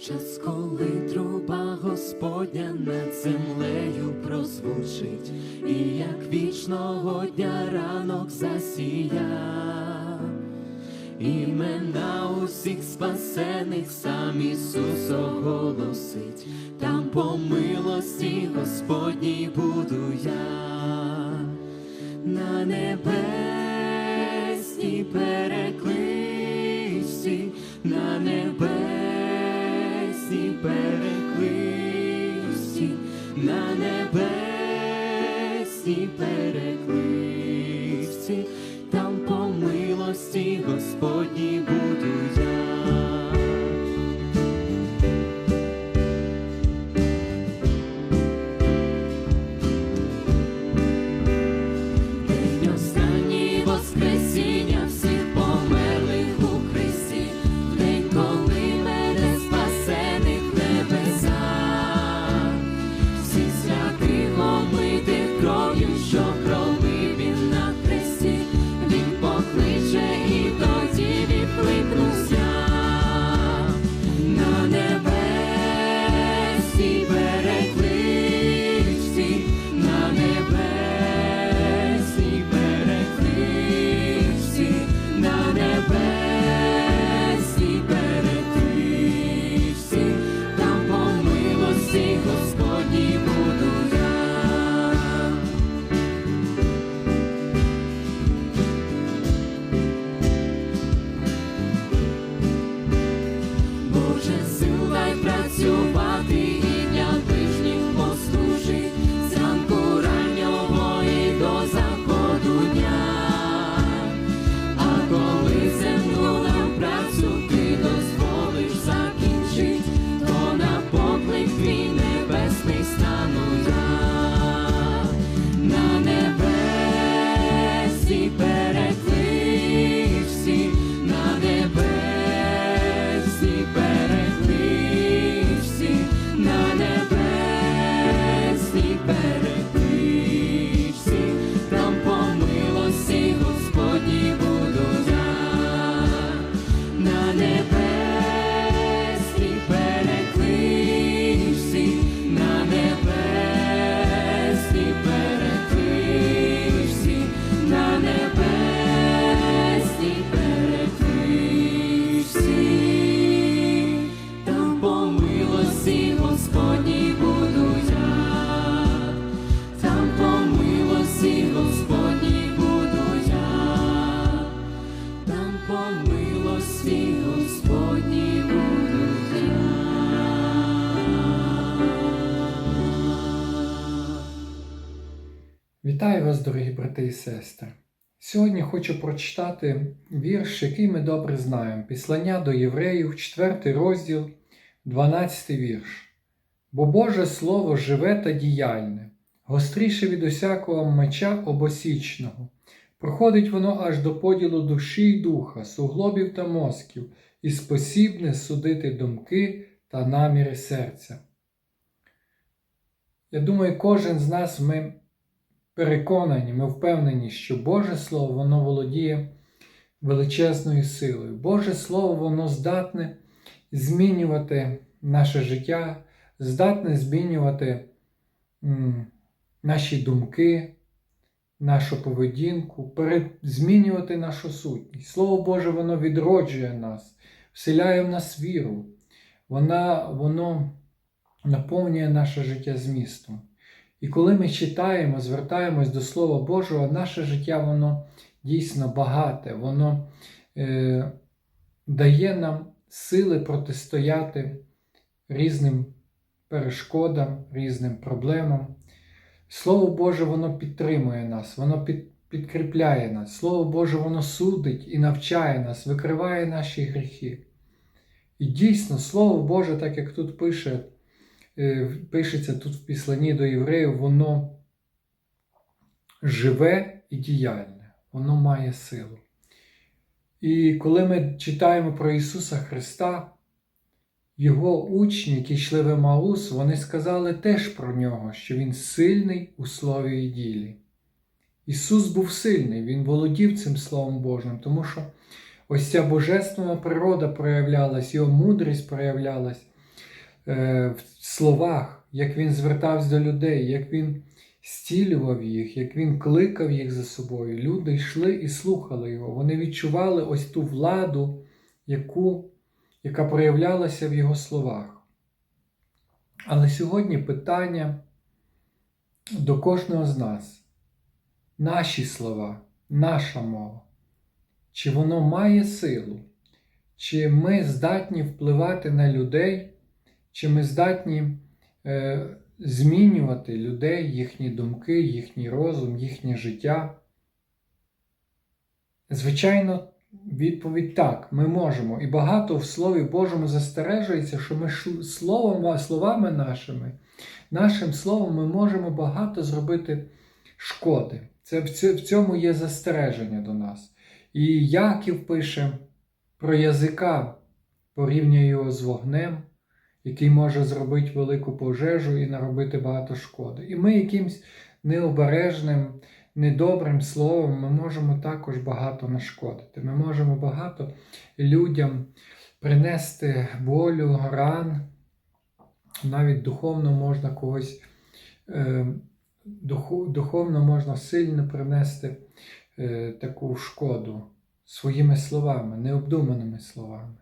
Час, коли труба Господня над землею прозвучить, і як вічного дня ранок засія, імена усіх спасених сам Ісус оголосить, там по милості Господній буду я. На небесній перекличці, на небесній перекличці, на небесній перекличці, там по милості Господній Вітаю вас, дорогі брати і сестри. Сьогодні хочу прочитати вірш, який ми добре знаємо. Післання до євреїв, 4 розділ, 12 вірш. Бо Боже Слово живе та діяльне, гостріше від усякого меча обосічного. Проходить воно аж до поділу душі й духа, суглобів та мозків, і спосібне судити думки та наміри серця. Я думаю, кожен з нас ми переконані, ми впевнені, що Боже Слово воно володіє величезною силою. Боже Слово воно здатне змінювати наше життя, здатне змінювати наші думки, нашу поведінку, змінювати нашу сутність. Слово Боже, воно відроджує нас, вселяє в нас віру. Вона, воно наповнює наше життя змістом. І коли ми читаємо, звертаємось до Слова Божого, наше життя воно дійсно багате, воно е, дає нам сили протистояти різним перешкодам, різним проблемам. Слово Боже, воно підтримує нас, воно під, підкріпляє нас. Слово Боже, воно судить і навчає нас, викриває наші гріхи. І дійсно, Слово Боже, так як тут пише, пишеться тут в післанні до євреїв, воно живе і діяльне, воно має силу. І коли ми читаємо про Ісуса Христа, Його учні, які йшли в Емаус, вони сказали теж про нього, що Він сильний у слові і ділі. Ісус був сильний, Він володів цим Словом Божим, тому що ось ця божественна природа проявлялась, Його мудрість проявлялась, е, в словах, як він звертався до людей, як він стілював їх, як він кликав їх за собою. Люди йшли і слухали його. Вони відчували ось ту владу, яку, яка проявлялася в його словах. Але сьогодні питання до кожного з нас. Наші слова, наша мова. Чи воно має силу? Чи ми здатні впливати на людей, чи ми здатні е, змінювати людей, їхні думки, їхній розум, їхнє життя? Звичайно, відповідь так, ми можемо. І багато в Слові Божому застережується, що ми словом, словами нашими, нашим словом ми можемо багато зробити шкоди. Це в цьому є застереження до нас. І Яків пише про язика, порівнює його з вогнем, який може зробити велику пожежу і наробити багато шкоди. І ми якимсь необережним, недобрим словом ми можемо також багато нашкодити. Ми можемо багато людям принести болю, ран, навіть духовно можна когось, е, духовно можна сильно принести е, таку шкоду своїми словами, необдуманими словами.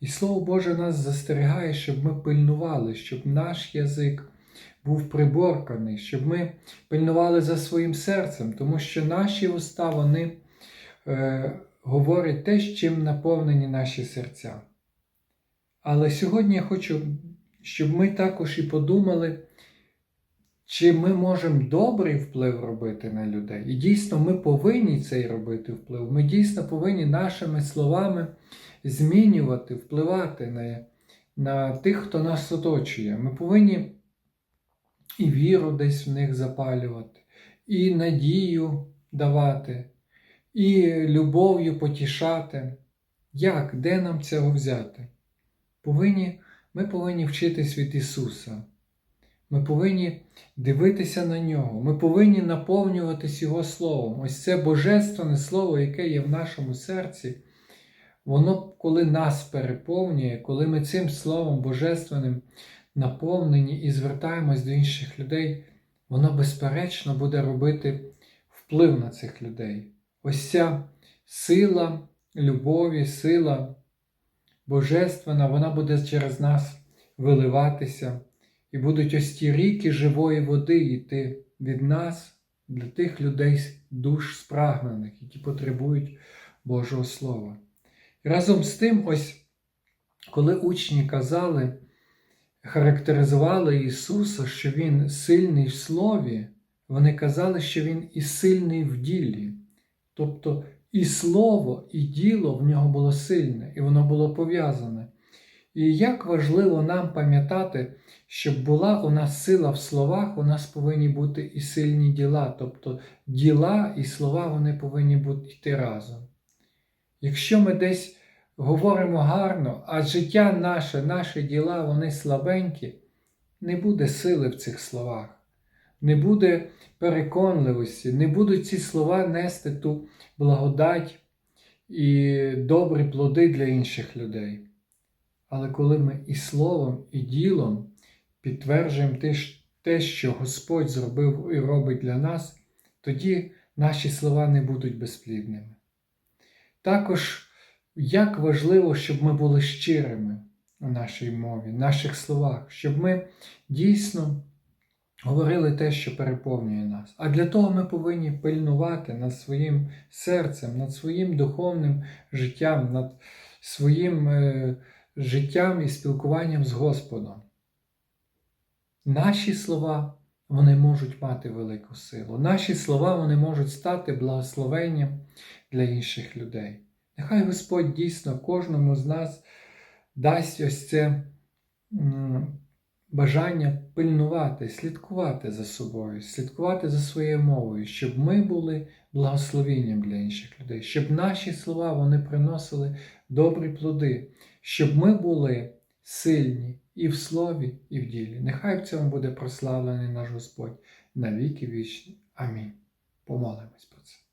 І Слово Боже нас застерігає, щоб ми пильнували, щоб наш язик був приборканий, щоб ми пильнували за своїм серцем, тому що наші уста вони е, говорять те, з чим наповнені наші серця. Але сьогодні я хочу, щоб ми також і подумали, чи ми можемо добрий вплив робити на людей. І дійсно ми повинні цей робити вплив. Ми дійсно повинні нашими словами змінювати, впливати на, на тих, хто нас оточує. Ми повинні і віру десь в них запалювати, і надію давати, і любов'ю потішати. Як? Де нам цього взяти? Повинні, ми повинні вчитись від Ісуса. Ми повинні дивитися на нього. Ми повинні наповнюватись Його Словом. Ось це божественне Слово, яке є в нашому серці. Воно, коли нас переповнює, коли ми цим Словом Божественним наповнені і звертаємось до інших людей, воно безперечно буде робити вплив на цих людей. Ось ця сила любові, сила божественна, вона буде через нас виливатися. І будуть ось ті ріки живої води йти від нас для тих людей, душ спрагнених, які потребують Божого Слова. Разом з тим, ось коли учні казали, характеризували Ісуса, що Він сильний в слові, вони казали, що Він і сильний в ділі. Тобто і слово, і діло в нього було сильне, і воно було пов'язане. І як важливо нам пам'ятати, щоб була у нас сила в словах, у нас повинні бути і сильні діла. Тобто діла і слова вони повинні бути йти разом. Якщо ми десь говоримо гарно, а життя наше, наші діла, вони слабенькі, не буде сили в цих словах, не буде переконливості, не будуть ці слова нести ту благодать і добрі плоди для інших людей. Але коли ми і словом, і ділом підтверджуємо те, що Господь зробив і робить для нас, тоді наші слова не будуть безплідними. Також як важливо, щоб ми були щирими у нашій мові, в наших словах, щоб ми дійсно говорили те, що переповнює нас. А для того ми повинні пильнувати над своїм серцем, над своїм духовним життям, над своїм е, життям і спілкуванням з Господом. Наші слова вони можуть мати велику силу. Наші слова вони можуть стати благословенням для інших людей. Нехай Господь дійсно кожному з нас дасть ось це бажання пильнувати, слідкувати за собою, слідкувати за своєю мовою, щоб ми були благословенням для інших людей, щоб наші слова вони приносили добрі плоди, щоб ми були сильні і в слові, і в ділі. Нехай в цьому буде прославлений наш Господь на віки вічні. Амінь. Помолимось про це.